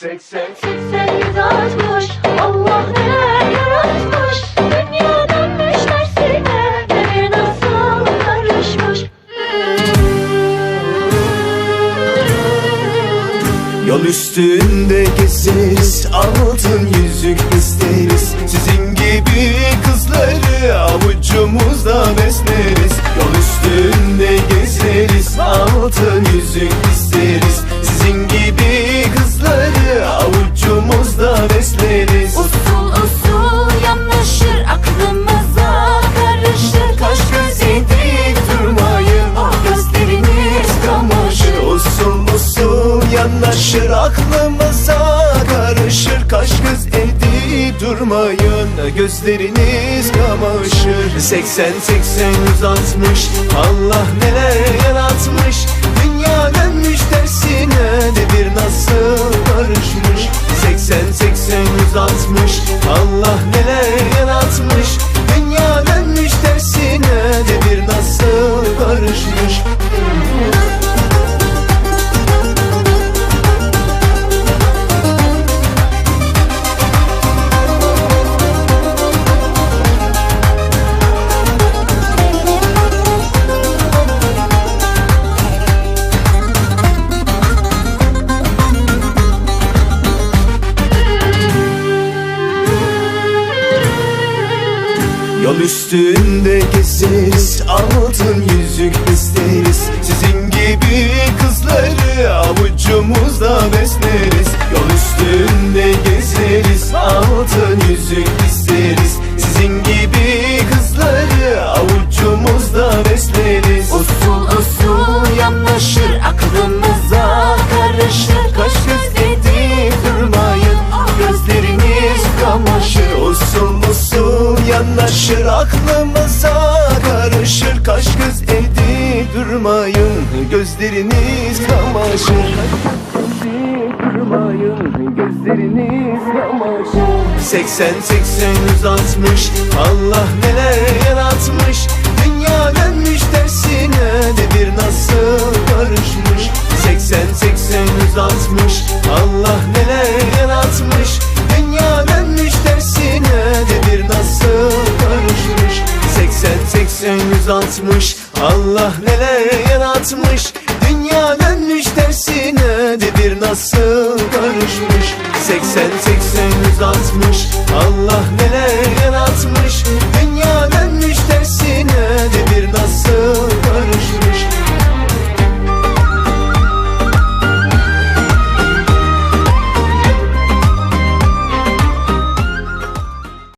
80 Seksen yüz altmış Allah neler yaratmış. Dünya dönmüş tersine Devir nasıl karışmış Yol üstünde gezeriz Altın yüzük isteriz. Sizin gibi kızları Avucumuzda besleriz durmayın Gözleriniz kamaşır. 80 80 160 Allah neler yaratmış. Dünya dönmüş tersine devir nasıl karışmış 80 80 160 Allah neler yaratmış. Dünya dönmüş tersine devir nasıl karışmış Üstünde gezeriz Aklımıza karışır Kaş göz edip durmayın Gözleriniz kamaşır. Durmayın Gözleriniz kamaşır 80 80 160 Allah neler yaratmış Dünya dönmüş 80 160 Allah neler yaratmış Dünya dönmüş tersine Devir nasıl karışmış. 80 80 160 Allah neler